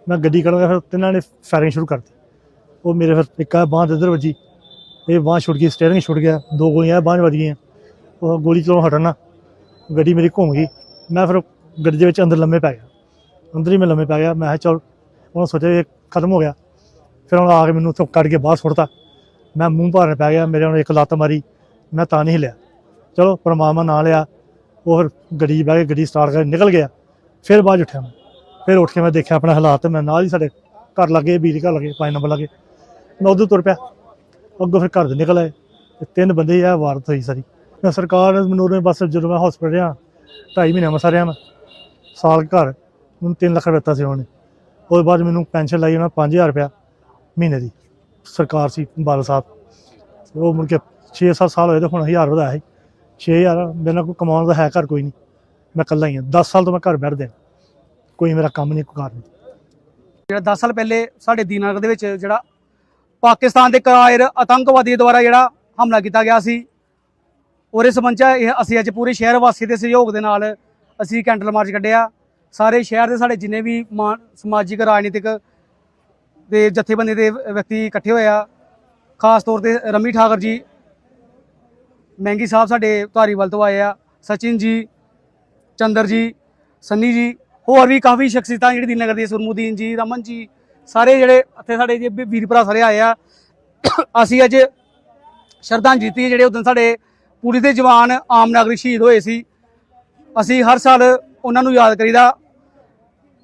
ਮੈਂ ਗੱਡੀ ਕੱਢਾਂਗਾ ਫਿਰ ਤਿੰਨਾਂ ਨੇ ਫਾਇਰਿੰਗ ਸ਼ੁਰੂ ਕਰਤੀ। ਉਹ ਮੇਰੇ ਫਿਰ ਇੱਕ ਆ, ਬਾਂਹ ਇੱਧਰ ਵੱਜੀ। ਇਹ ਬਾਂਹ ਛੁੱਟ ਗਈ ਸਟੀਅਰਿੰਗ ਛੁੱਟ ਗਿਆ। ਦੋ ਗੋਲੀਆਂ, ਬਾਂਹ ਵੱਜ ਗਈਆਂ। ਉਹ ਗੋਲੀ ਚਲੋਂ ਹਟਣਾ ਗੱਡੀ ਮੇਰੀ ਘੁੰਮ ਗਈ। ਮੈਂ ਫਿਰ ਗੱਡੀ ਦੇ ਵਿੱਚ ਅੰਦਰ ਲੰਮੇ ਪੈ ਗਿਆ। ਅੰਦਰ ਹੀ ਮੈਂ ਲੰਮੇ ਪੈ ਗਿਆ। ਮੈਂ ਕਿਹਾ, ਚਲ, ਉਹਨਾਂ ਸੋਚਿਆ ਇਹ ਖਤਮ ਹੋ ਗਿਆ। ਫਿਰ ਉਹਨਾਂ ਆ ਕੇ ਮੈਨੂੰ ਉੱਥੋਂ ਕੱਢ ਕੇ ਬਾਹਰ ਸੁੱਟਤਾ। ਮੈਂ ਮੂੰਹ ਭਾਰਨ ਪੈ ਗਿਆ। ਮੇਰੇ ਹੁਣ ਇੱਕ ਲੱਤ ਮਾਰੀ। ਮੈਂ ਤਾਂ ਨਹੀਂ ਹਿੱਲਿਆ। ਚਲੋ, ਪਰਮਾਤਮਾ ਨਾਂ ਲਿਆ। ਉਹ ਫਿਰ ਗੱਡੀ 'ਚ ਬਹਿ ਕੇ ਗੱਡੀ ਸਟਾਰਟ ਕਰਕੇ ਨਿਕਲ ਗਿਆ। ਫਿਰ ਬਾਅਦ 'ਚ ਉੱਠਿਆ ਮੈਂ। ਫਿਰ ਉੱਠ ਕੇ ਮੈਂ ਦੇਖਿਆ ਆਪਣਾ ਹਾਲਾਤ। ਮੈਂ ਨਾਲ ਹੀ ਸਾਡੇ ਘਰ ਲੱਗੇ ਬੀਜ ਘਰ ਲੱਗੇ, ਪੰਜ ਨੰਬਰ ਲੱਗੇ। ਮੈਂ ਉਦੋਂ ਤੁਰ ਪਿਆ। ਅੱਗੋਂ ਫਿਰ ਘਰ ਦੇ ਨਿਕਲ ਆਏ। ਤਿੰਨ ਬੰਦੇ ਆ ਵਾਰਤ ਹੋਈ ਸਾਰੀ। ਮੈਂ ਸਰਕਾਰ ਮੈਨੂੰ ਉਹਨੇ ਬਸ ਜਦੋਂ ਮੈਂ ਹਸਪੀਟਲ ਰਿਹਾ, ਢਾਈ ਮਹੀਨੇ ਮਸਾ ਰਿਹਾ ਮੈਂ ਸਾਲ ਘਰ, ਮੈਨੂੰ 3 ਲੱਖ ਰੁਪਏ ਦਿੱਤਾ ਸੀ ਉਹਨੇ। ਉਹਦੇ ਬਾਅਦ ਮੈਨੂੰ ਪੈਨਸ਼ਨ ਲਾਈ, ਉਹਨਾਂ 5000 ਰੁਪਇਆ ਮਹੀਨੇ ਦੀ, ਸਰਕਾਰ ਸੀ, ਬਾਦਲ ਸਾਹਿਬ। ਉਹ ਮੁੜ ਕੇ 6-7 ਸਾਲ ਹੋਏ ਤੇ ਹੁਣ 1000 ਵਧਾਇਆ ਸੀ। 6000 ਮੇਰੇ ਨਾਲ ਕਮਾਉਣ ਦਾ ਹੈ ਘਰ ਕੋਈ ਨਹੀਂ। ਮੈਂ ਇਕੱਲਾ ਹੀ ਹਾਂ। 10 ਸਾਲ ਤੋਂ ਮੈਂ ਘਰ ਬੈਠਦੇ ਕੋਈ ਮੇਰਾ ਕੰਮ ਨਹੀਂ, ਕੋਈ ਕਾਰ ਨਹੀਂ। ਜਿਹੜਾ 10 ਸਾਲ ਪਹਿਲੇ ਸਾਡੇ ਦੀਨਾਨਗਰ ਦੇ ਵਿੱਚ ਜਿਹੜਾ ਪਾਕਿਸਤਾਨ ਦੇ ਕਾਇਰ ਆਤੰਕਵਾਦੀ ਦੁਆਰਾ ਜਿਹੜਾ ਹਮਲਾ ਕੀਤਾ ਗਿਆ ਸੀ ਉਹਦੇ ਸੰਬੰਧ 'ਚ ਇਹ ਅਸੀਂ ਅੱਜ ਪੂਰੇ ਸ਼ਹਿਰ ਵਾਸੀ ਦੇ ਸਹਿਯੋਗ ਦੇ ਨਾਲ ਅਸੀਂ ਕੈਂਡਲ ਮਾਰਚ ਕੱਢਿਆ। ਸਾਰੇ ਸ਼ਹਿਰ ਦੇ ਸਾਡੇ ਜਿੰਨੇ ਵੀ ਮਾ- ਸਮਾਜਿਕ, ਰਾਜਨੀਤਿਕ ਦੇ ਜਥੇਬੰਦੀ ਦੇ ਵਿਅਕਤੀ ਇਕੱਠੇ ਹੋਏ ਆ। ਖਾਸ ਤੌਰ ਤੇ ਰਮੀ ਠਾਕਰ ਜੀ, ਮਹਿੰਗੀ ਸਾਹਿਬ ਸਾਡੇ ਧਾਰੀਵਾਲ ਤੋਂ ਆਏ ਆ, ਸਚਿਨ ਜੀ, ਚੰਦਰ ਜੀ, ਸੰਨੀ ਜੀ, ਹੋਰ ਵੀ ਕਾਫੀ ਸ਼ਖਸੀਅਤਾਂ ਜਿਹੜੀ ਦੀਨਨਗਰ ਦੀ, ਸੁਰਮੁਦੀਨ ਜੀ, ਰਮਨ ਜੀ, ਸਾਰੇ ਜਿਹੜੇ ਇੱਥੇ ਸਾਡੇ ਜੇ ਵੀਰ ਭਰਾ ਸਾਰੇ ਆਏ ਆ। ਅਸੀਂ ਅੱਜ ਸ਼ਰਧਾਂਜਲੀ ਦਿੱਤੀ ਹੈ ਜਿਹੜੇ ਉਦੋਂ ਸਾਡੇ ਪੁਲਿਸ ਦੇ ਜਵਾਨ ਆਮ ਨਾਗਰਿਕ ਸ਼ਹੀਦ ਹੋਏ ਸੀ। ਅਸੀਂ ਹਰ ਸਾਲ ਉਹਨਾਂ ਨੂੰ ਯਾਦ ਕਰੀਦਾ।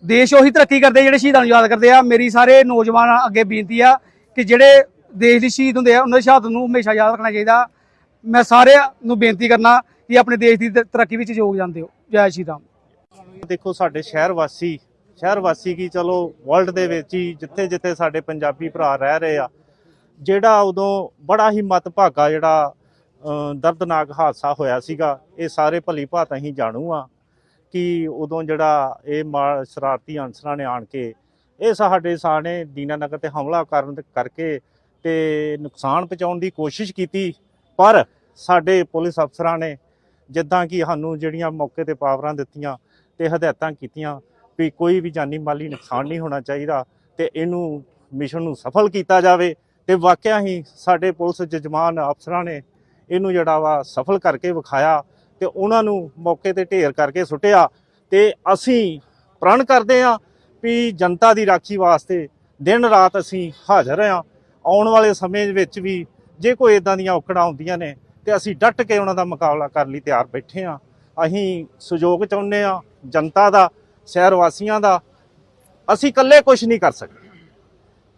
ਦੇਸ਼ ਉਹੀ ਤਰੱਕੀ ਕਰਦੇ ਜਿਹੜੇ ਸ਼ਹੀਦਾਂ ਨੂੰ ਯਾਦ ਕਰਦੇ ਆ। ਮੇਰੀ ਸਾਰੇ ਨੌਜਵਾਨ ਅੱਗੇ ਬੇਨਤੀ ਆ ਕਿ ਜਿਹੜੇ ਦੇਸ਼ ਦੇ ਸ਼ਹੀਦ ਹੁੰਦੇ ਆ, ਉਹਨਾਂ ਦੀ ਸ਼ਹਾਦਤ ਨੂੰ ਹਮੇਸ਼ਾ ਯਾਦ ਰੱਖਣਾ ਚਾਹੀਦਾ। ਮੈਂ ਸਾਰਿਆਂ ਨੂੰ ਬੇਨਤੀ ਕਰਨਾ ਕਿ ਆਪਣੇ ਦੇਸ਼ ਦੀ ਤਰੱਕੀ ਵਿੱਚ ਯੋਗਦਾਨ ਦਿਓ। ਜੈ ਸ਼੍ਰੀ ਰਾਮ। ਦੇਖੋ, ਸਾਡੇ ਸ਼ਹਿਰ ਵਾਸੀ ਸ਼ਹਿਰ ਵਾਸੀ ਕੀ ਚਲੋ ਵਰਲਡ ਦੇ ਵਿੱਚ ਹੀ ਜਿੱਥੇ ਜਿੱਥੇ ਸਾਡੇ ਪੰਜਾਬੀ ਭਰਾ ਰਹਿ ਰਹੇ ਆ, ਜਿਹੜਾ ਉਦੋਂ ਬੜਾ ਹੀ ਮਤਭਾਗਾ ਜਿਹੜਾ ਦਰਦਨਾਕ ਹਾਦਸਾ ਹੋਇਆ ਸੀਗਾ। ਇਹ ਸਾਰੇ ਭਲੀ ਭਾਤ ਅਸੀਂ ਜਾਣੂ ਆ ਕਿ ਉਦੋਂ ਜਿਹੜਾ ਇਹ ਮਾ- ਸ਼ਰਾਰਤੀ ਅਨਸਰਾਂ ਨੇ ਆਣ ਕੇ, ਇਹ ਸਾਡੇ ਸਾਨੇ ਦੀਨਾਨਗਰ ਤੇ ਹਮਲਾ ਕਰਨ ਕਰਕੇ ਤੇ ਨੁਕਸਾਨ ਪਹੁੰਚਾਉਣ ਦੀ ਕੋਸ਼ਿਸ਼ ਕੀਤੀ। ਪਰ ਸਾਡੇ ਪੁਲਿਸ ਅਫਸਰਾਂ ਨੇ ਜਿੱਦਾਂ ਕਿ ਸਾਨੂੰ ਜਿਹੜੀਆਂ ਮੌਕੇ ਤੇ ਪਾਵਰਾਂ ਦਿੱਤੀਆਂ ਤੇ ਹਦਾਇਤਾਂ ਕੀਤੀਆਂ ਵੀ ਕੋਈ ਵੀ ਜਾਨੀ ਮਾਲੀ ਨੁਕਸਾਨ ਨਹੀਂ ਹੋਣਾ ਚਾਹੀਦਾ ਤੇ ਇਹਨੂੰ ਮਿਸ਼ਨ ਨੂੰ ਸਫਲ ਕੀਤਾ ਜਾਵੇ ਤੇ ਵਾਕਿਆ ਹੀ ਸਾਡੇ ਪੁਲਿਸ ਜਜਮਾਨ ਅਫਸਰਾਂ ਨੇ ਇਹਨੂੰ ਜਿਹੜਾ ਵਾ ਸਫਲ ਕਰਕੇ ਵਿਖਾਇਆ ਤੇ ਉਹਨਾਂ ਨੂੰ ਮੌਕੇ ਤੇ ਢੇਰ ਕਰਕੇ ਸੁੱਟਿਆ ਤੇ ਅਸੀਂ ਪ੍ਰਣ ਕਰਦੇ ਹਾਂ ਵੀ ਜਨਤਾ ਦੀ ਰਾਖੀ ਵਾਸਤੇ ਦਿਨ ਰਾਤ ਅਸੀਂ ਹਾਜ਼ਰ ਹਾਂ। ਆਉਣ ਵਾਲੇ ਸਮੇਂ ਵਿੱਚ ਵੀ ਜੇ ਕੋਈ ਇਦਾਂ ਦੀਆਂ ਔਕੜਾਂ ਹੁੰਦੀਆਂ ਨੇ ਤੇ ਅਸੀਂ ਡਟ ਕੇ ਉਹਨਾਂ ਦਾ ਮੁਕਾਬਲਾ ਕਰਨ ਲਈ ਤਿਆਰ ਬੈਠੇ ਹਾਂ। ਅਸੀਂ ਸਹਿਯੋਗ ਚਾਹੁੰਦੇ ਹਾਂ ਜਨਤਾ ਦਾ ਸ਼ਹਿਰ ਵਾਸੀਆਂ ਦਾ। ਅਸੀਂ ਇਕੱਲੇ ਕੁਝ ਨਹੀਂ ਕਰ ਸਕਦੇ।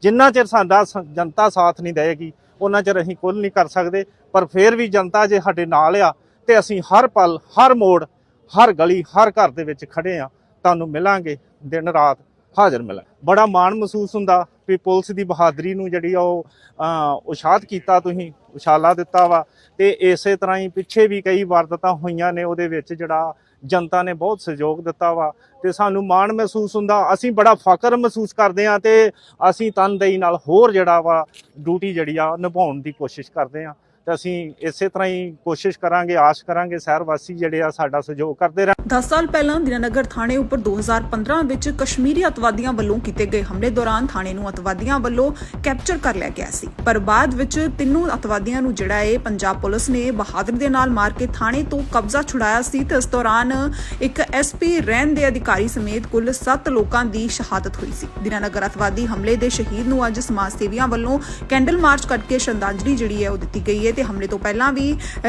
ਜਿੰਨਾ ਚਿਰ ਸਾਡਾ ਸ- ਜਨਤਾ ਸਾਥ ਨਹੀਂ ਦੇਵੇਗੀ ਉਹਨਾਂ ਚਿਰ ਅਸੀਂ ਕੁਝ ਨਹੀਂ ਕਰ ਸਕਦੇ ਪਰ ਫਿਰ ਵੀ ਜਨਤਾ ਜੇ ਸਾਡੇ ਨਾਲ ਆ ਤੇ ਅਸੀਂ ਹਰ ਪਲ ਹਰ ਮੋੜ ਹਰ ਗਲੀ ਹਰ ਘਰ ਦੇ ਵਿੱਚ ਖੜੇ ਆ ਤੁਹਾਨੂੰ ਮਿਲਾਂਗੇ ਦਿਨ ਰਾਤ ਹਾਜ਼ਰ ਮਿਲਾਂ ਬੜਾ ਮਾਣ ਮਹਿਸੂਸ ਹੁੰਦਾ ਵੀ ਪੁਲਿਸ ਦੀ ਬਹਾਦਰੀ ਨੂੰ ਜਿਹੜੀ ਆ ਉਹ ਅ, ਉਸ਼ਾਦ ਕੀਤਾ ਤੁਸੀਂ ਉਛਾਲਾ ਦਿੱਤਾ ਵਾ। ਤੇ ਇਸੇ ਤਰ੍ਹਾਂ ਹੀ ਪਿੱਛੇ ਵੀ ਕਈ ਵਾਰਦਾਤਾਂ ਹੋਈਆਂ ਨੇ ਉਹਦੇ ਵਿੱਚ ਜਿਹੜਾ ਜਨਤਾ ਨੇ ਬਹੁਤ ਸਹਿਯੋਗ ਦਿੱਤਾ ਵਾ ਤੇ ਸਾਨੂੰ ਮਾਣ ਮਹਿਸੂਸ ਹੁੰਦਾ, ਅਸੀਂ ਬੜਾ ਫਖਰ ਮਹਿਸੂਸ ਕਰਦੇ ਆ ਤੇ ਅਸੀਂ ਤਨਦੇਹੀ ਨਾਲ ਹੋਰ ਜਿਹੜਾ ਵਾ ਡਿਊਟੀ ਜਿਹੜੀ ਆ ਨਿਭਾਉਣ ਦੀ ਕੋਸ਼ਿਸ਼ ਕਰਦੇ ਆ ਤੇ ਅਸੀਂ ਇਸੇ ਤਰ੍ਹਾਂ ਹੀ ਕੋਸ਼ਿਸ਼ ਕਰਾਂਗੇ, ਆਸ ਕਰਾਂਗੇ ਸ਼ਹਿਰ ਵਾਸੀ ਜਿਹੜੇ ਆ ਸਾਡਾ ਸਹਿਯੋਗ ਕਰਦੇ ਰਹਿਣ। 10 ਸਾਲ ਪਹਿਲਾਂ ਦਿਨਾਨਗਰ ਥਾਣੇ ਉੱਪਰ 2015 ਵਿੱਚ ਕਸ਼ਮੀਰੀ ਅਤਵਾਦੀਆਂ ਵੱਲੋਂ ਕੀਤੇ ਗਏ ਹਮਲੇ ਦੌਰਾਨ ਥਾਣੇ ਨੂੰ ਅਤਵਾਦੀਆਂ ਵੱਲੋਂ ਕੈਪਚਰ ਕਰ ਲਿਆ ਗਿਆ ਸੀ। ਪਰ ਬਾਅਦ ਵਿੱਚ ਤਿੰਨੋਂ ਅਤਵਾਦੀਆਂ ਨੂੰ ਜਿਹੜਾ ਹੈ ਪੰਜਾਬ ਪੁਲਿਸ ਨੇ ਬਹਾਦਰ ਦੇ ਨਾਲ ਮਾਰ ਕੇ ਥਾਣੇ ਤੋਂ ਕਬਜ਼ਾ ਛੁਡਾਇਆ ਸੀ ਤੇ ਇਸ ਦੌਰਾਨ ਇੱਕ ਐਸਪੀ ਰੈਨ ਦੇ ਅਧਿਕਾਰੀ ਸਮੇਤ ਕੁੱਲ 7 ਲੋਕਾਂ ਦੀ ਸ਼ਹਾਦਤ ਹੋਈ ਸੀ। ਦਿਨਾਨਗਰ ਅਤਵਾਦੀ ਹਮਲੇ ਦੇ ਸ਼ਹੀਦ ਨੂੰ ਅੱਜ ਸਮਾਜ ਸੇਵੀਆਂ ਵੱਲੋਂ ਕੈਂਡਲ ਮਾਰਚ ਕਰਕੇ ਸ਼ਰਧਾਂਜਲੀ ਜਿਹੜੀ ਹੈ ਉਹ ਦਿੱਤੀ ਗਈ ਹੈ ਤੇ ਹਮਲੇ ਤੋਂ ਪਹਿਲਾਂ ਵੀ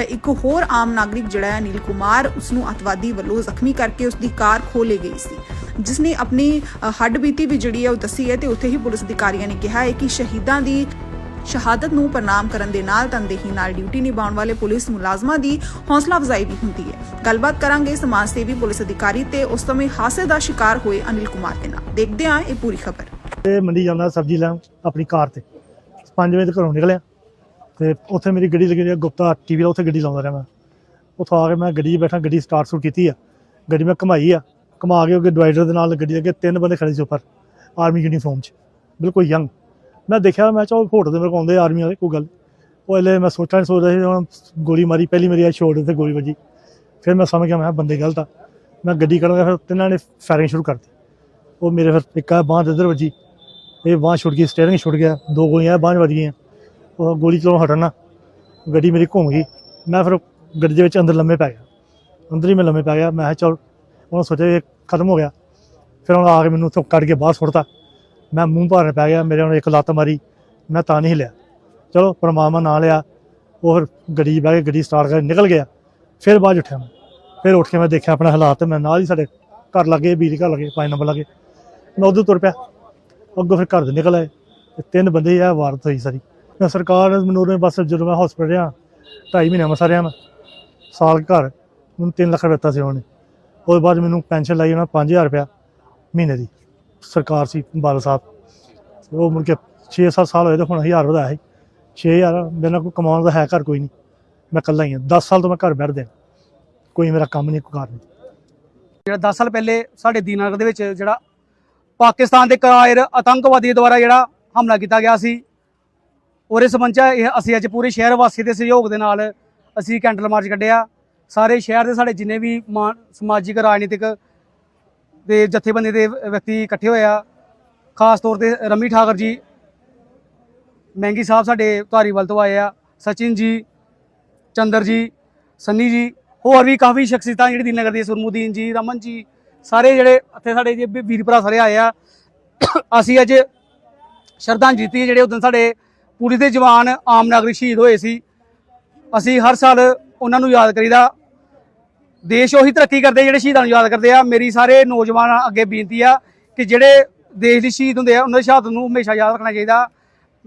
ਇੱਕ ਹੋਰ ਆਮ ਨਾਗਰਿਕ ਜਿਹੜਾ ਹੈ, ਅਨਿਲ ਕੁਮਾਰ ਉਸ ਨੂੰ ਅਤਵਾਦੀ ਵੱਲੋਂ ਜ਼ਖਮੀ ਕਰਕੇ ਉਸ ਦੀ ਕਾਰ ਖੋਲੇ ਗਈ ਸੀ। ਜਿਸ ਨੇ ਆਪਣੀ ਹੱਡਬੀਤੀ ਵੀ ਜਿਹੜੀ ਹੈ, ਉਹ ਦੱਸੀ ਹੈ ਤੇ ਉੱਥੇ ਹੀ ਪੁਲਿਸ ਅਧਿਕਾਰੀਆਂ ਨੇ ਕਿਹਾ ਹੈ ਕਿ ਸ਼ਹੀਦਾਂ ਦੀ ਸ਼ਹਾਦਤ ਨੂੰ ਪ੍ਰਣਾਮ ਕਰਨ ਦੇ ਨਾਲ ਤਨਦੇਹੀ ਨਾਲ ਡਿਊਟੀ ਨਿਭਾਉਣ ਵਾਲੇ ਪੁਲਿਸ ਮੁਲਾਜ਼ਮਾਂ ਦੀ ਹੌਸਲਾ ਅਫਜ਼ਾਈ ਵੀ ਹੁੰਦੀ ਹੈ। ਗੱਲਬਾਤ ਕਰਾਂਗੇ ਸਮਾਜ ਸੇਵੀ ਪੁਲਿਸ ਅਧਿਕਾਰੀ ਤੇ ਉਸ ਸਮੇਂ ਹਾਸੇ ਦਾ ਸ਼ਿਕਾਰ ਹੋਏ ਅਨਿਲ ਕੁਮਾਰ ਦੇ ਨਾਲ। ਦੇਖਦੇ ਹਾਂ ਇਹ ਪੂਰੀ ਖਬਰ। ਤੇ ਮੰਡੀ ਜਾਂਦਾ ਸਬਜ਼ੀ ਲੈਣ, ਆਪਣੀ ਕਾਰ ਤੇ। 5 ਵਜੇ ਘਰੋਂ ਨਿਕਲਿਆ। ਤੇ ਉੱਥੇ ਮੇਰੀ ਗੱਡੀ ਲੱਗੀ ਹੋਈ ਆ ਗੁਪਤਾ ਟੀਵੀ ਦਾ, ਉੱਥੇ ਗੱਡੀ ਲਾਉਂਦਾ ਰਿਹਾ ਮੈਂ। ਉੱਥੋਂ ਆ ਕੇ ਮੈਂ ਗੱਡੀ 'ਚ ਬੈਠਾ, ਗੱਡੀ ਸਟਾਰਟ ਸੁਟ ਕੀਤੀ ਆ। ਗੱਡੀ ਮੈਂ ਘਮਾਈ ਆ, ਘਮਾ ਕੇ ਅੱਗੇ ਡਿਵਾਈਡਰ ਦੇ ਨਾਲ ਗੱਡੀ ਅੱਗੇ ਤਿੰਨ ਬੰਦੇ ਖੜੇ ਸੀ ਉੱਪਰ ਆਰਮੀ ਯੂਨੀਫਾਰਮ 'ਚ। ਬਿਲਕੁਲ ਯੰਗ ਮੈਂ ਦੇਖਿਆ, ਮੈਂ ਚਾਹ ਫੋਟੋ ਦੇ ਮੇਰੇ ਕੋਲ ਆਉਂਦੇ ਆਰਮੀ ਵਾਲੇ, ਕੋਈ ਗੱਲ ਉਹ ਹਲੇ ਮੈਂ ਸੋਚਾਂ ਸੋਚ ਰਿਹਾ ਸੀ, ਹੁਣ ਗੋਲੀ ਮਾਰੀ, ਪਹਿਲੀ ਮੇਰੀ ਆ ਸ਼ੋਲਡਰ ਤੇ ਗੋਲੀ ਵੱਜੀ। ਫਿਰ ਮੈਂ ਸਮਝ ਗਿਆ, ਮੈਂ ਕਿਹਾ, ਬੰਦੇ ਗਲਤ ਆ। ਮੈਂ ਗੱਡੀ ਕੱਢਾਂਗਾ ਫਿਰ ਤਿੰਨਾਂ ਨੇ ਫਾਇਰਿੰਗ ਸ਼ੁਰੂ ਕਰਤੀ। ਉਹ ਮੇਰੇ ਫਿਰ ਇੱਕ ਆ, ਬਾਂਹ ਇੱਧਰ ਵੱਜੀ। ਇਹ ਬਾਂਹ ਛੁੱਟ ਗਈ ਸਟੀਅਰਿੰਗ ਛੁੱਟ ਗਿਆ। ਦੋ ਗੋਲੀਆਂ, ਬਾਂਹ ਵੱਜ ਗਈਆਂ। ਉਹ ਗੋਲੀ ਚਲਾਉਣ ਹਟਣਾ ਗੱਡੀ ਮੇਰੀ ਘੁੰਮ ਗਈ। ਮੈਂ ਫਿਰ ਗੱਡੀ ਦੇ ਵਿੱਚ ਅੰਦਰ ਲੰਮੇ ਪੈ ਗਿਆ। ਅੰਦਰ ਹੀ ਮੈਂ ਲੰਮੇ ਪੈ ਗਿਆ। ਮੈਂ ਕਿਹਾ, ਚੱਲ ਉਹਨਾਂ ਸੋਚਿਆ ਇਹ ਖਤਮ ਹੋ ਗਿਆ। ਫਿਰ ਉਹਨਾਂ ਆ ਕੇ ਮੈਨੂੰ ਉੱਥੋਂ ਕੱਢ ਕੇ ਬਾਹਰ ਸੁੱਟਤਾ। ਮੈਂ ਮੂੰਹ ਭਾਰਨ ਪੈ ਗਿਆ। ਮੇਰੇ ਉਹਨੇ ਇੱਕ ਲੱਤ ਮਾਰੀ। ਮੈਂ ਤਾਂ ਨਹੀਂ ਲਿਆ ਚਲੋ, ਪਰਮਾਤਮਾ ਨਾਲ ਲਿਆ ਉਹ ਫਿਰ ਗੱਡੀ 'ਚ ਬਹਿ ਕੇ ਗੱਡੀ ਸਟਾਰਟ ਕਰ ਨਿਕਲ ਗਿਆ। ਫਿਰ ਬਾਅਦ 'ਚ ਉੱਠਿਆ ਮੈਂ। ਫਿਰ ਉੱਠ ਕੇ ਮੈਂ ਦੇਖਿਆ ਆਪਣੇ ਹਾਲਾਤ। ਮੈਂ ਨਾਲ ਹੀ ਸਾਡੇ ਘਰ ਲੱਗੇ ਬਿਜਲੀ ਘਰ ਲੱਗੇ, ਪੰਜ ਨੰਬਰ ਲੱਗੇ। ਮੈਂ ਉਦੋਂ ਤੁਰ ਪਿਆ। ਅੱਗੋਂ ਫਿਰ ਘਰ ਦੇ ਨਿਕਲ ਆਏ। ਤਿੰਨ ਬੰਦੇ ਆ ਵਾਰਤ ਹੋਈ ਸਾਰੀ। ਮੈਂ ਸਰਕਾਰ ਮੈਨੂੰ ਉਹਨੇ ਬਸ ਜਦੋਂ ਮੈਂ ਹਸਪੀਟਲ ਰਿਹਾ, ਢਾਈ ਮਹੀਨੇ ਮਸਾ ਰਿਹਾ ਮੈਂ, ਸਾਲ ਘਰ, ਮੈਨੂੰ 3 ਲੱਖ ਰੁਪਏ ਦਿੱਤਾ ਸੀ ਉਹਨੇ। ਉਹਦੇ ਬਾਅਦ ਮੈਨੂੰ ਪੈਨਸ਼ਨ ਲਾਈ ਉਹਨਾਂ 5000 ਰੁਪਇਆ ਮਹੀਨੇ ਦੀ, ਸਰਕਾਰ ਸੀ ਬਾਲ ਸਾਹਿਬ। ਉਹ ਮੁੜ ਕੇ 6-7 ਸਾਲ ਹੋਏ ਤੇ ਹੁਣ 1000 ਵਧਾਇਆ ਸੀ। 6000 ਮੇਰੇ ਨਾਲ ਕਮਾਉਣ ਦਾ ਹੈ ਘਰ ਕੋਈ ਨਹੀਂ। ਮੈਂ ਇਕੱਲਾ ਹੀ ਹਾਂ। 10 ਸਾਲ ਤੋਂ ਮੈਂ ਘਰ ਬੈਠਦੇ ਕੋਈ ਮੇਰਾ ਕੰਮ ਨਹੀਂ, ਕੋਈ ਕਾਰ ਨਹੀਂ। ਜਿਹੜਾ 10 ਸਾਲ ਪਹਿਲੇ ਸਾਡੇ ਦੀਨਾਨਗਰ ਦੇ ਵਿੱਚ ਜਿਹੜਾ ਪਾਕਿਸਤਾਨ ਦੇ ਕਾਇਰ ਆਤੰਕਵਾਦੀ ਦੁਆਰਾ ਜਿਹੜਾ ਹਮਲਾ ਕੀਤਾ ਗਿਆ ਸੀ ਉਹਦੇ ਸੰਬੰਧ 'ਚ ਇਹ ਅਸੀਂ ਅੱਜ ਪੂਰੇ ਸ਼ਹਿਰ ਵਾਸੀ ਦੇ ਸਹਿਯੋਗ ਦੇ ਨਾਲ ਅਸੀਂ ਕੈਂਡਲ ਮਾਰਚ ਕੱਢਿਆ। ਸਾਰੇ ਸ਼ਹਿਰ ਦੇ ਸਾਡੇ ਜਿੰਨੇ ਵੀ ਮਾ- ਸਮਾਜਿਕ, ਰਾਜਨੀਤਿਕ ਦੇ ਜਥੇਬੰਦੀ ਦੇ ਵਿਅਕਤੀ ਇਕੱਠੇ ਹੋਏ ਆ। ਖਾਸ ਤੌਰ ਤੇ ਰਮੀ ਠਾਕਰ ਜੀ, ਮਹਿੰਗੀ ਸਾਹਿਬ ਸਾਡੇ ਧਾਰੀਵਾਲ ਤੋਂ ਆਏ ਆ, ਸਚਿਨ ਜੀ, ਚੰਦਰ ਜੀ, ਸੰਨੀ ਜੀ, ਹੋਰ ਵੀ ਕਾਫੀ ਸ਼ਖਸੀਅਤਾਂ ਜਿਹੜੀ ਦੀਨਗਰ ਦੀ, ਸੁਰਮੁਦੀਨ ਜੀ, ਰਮਨ ਜੀ, ਸਾਰੇ ਜਿਹੜੇ ਇੱਥੇ ਸਾਡੇ ਜੇ ਵੀਰ ਭਰਾ ਸਾਰੇ ਆਏ ਆ। ਅਸੀਂ ਅੱਜ ਸ਼ਰਧਾਂਜਲੀ ਦਿੱਤੀ ਜਿਹੜੇ ਉਦੋਂ ਸਾਡੇ ਪੁਲਿਸ ਦੇ ਜਵਾਨ ਆਮ ਨਾਗਰਿਕ ਸ਼ਹੀਦ ਹੋਏ ਸੀ। ਅਸੀਂ ਹਰ ਸਾਲ ਉਹਨਾਂ ਨੂੰ ਯਾਦ ਕਰੀਦਾ। ਦੇਸ਼ ਉਹੀ ਤਰੱਕੀ ਕਰਦੇ ਜਿਹੜੇ ਸ਼ਹੀਦਾਂ ਨੂੰ ਯਾਦ ਕਰਦੇ ਆ। ਮੇਰੀ ਸਾਰੇ ਨੌਜਵਾਨ ਅੱਗੇ ਬੇਨਤੀ ਆ ਕਿ ਜਿਹੜੇ ਦੇਸ਼ ਦੇ ਸ਼ਹੀਦ ਹੁੰਦੇ ਆ, ਉਹਨਾਂ ਦੀ ਸ਼ਹਾਦਤ ਨੂੰ ਹਮੇਸ਼ਾ ਯਾਦ ਰੱਖਣਾ ਚਾਹੀਦਾ।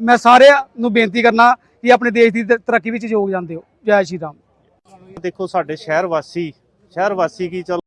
ਮੈਂ ਸਾਰਿਆਂ ਨੂੰ ਬੇਨਤੀ ਕਰਨਾ ਕਿ ਆਪਣੇ ਦੇਸ਼ ਦੀ ਤ- ਤਰੱਕੀ ਵਿੱਚ ਯੋਗਦਾਨ ਦਿਓ। ਜੈ ਸ਼੍ਰੀ ਰਾਮ। ਦੇਖੋ, ਸਾਡੇ ਸ਼ਹਿਰ ਵਾਸੀ ਸ਼ਹਿਰ ਵਾਸੀ ਕੀ ਚਲੋ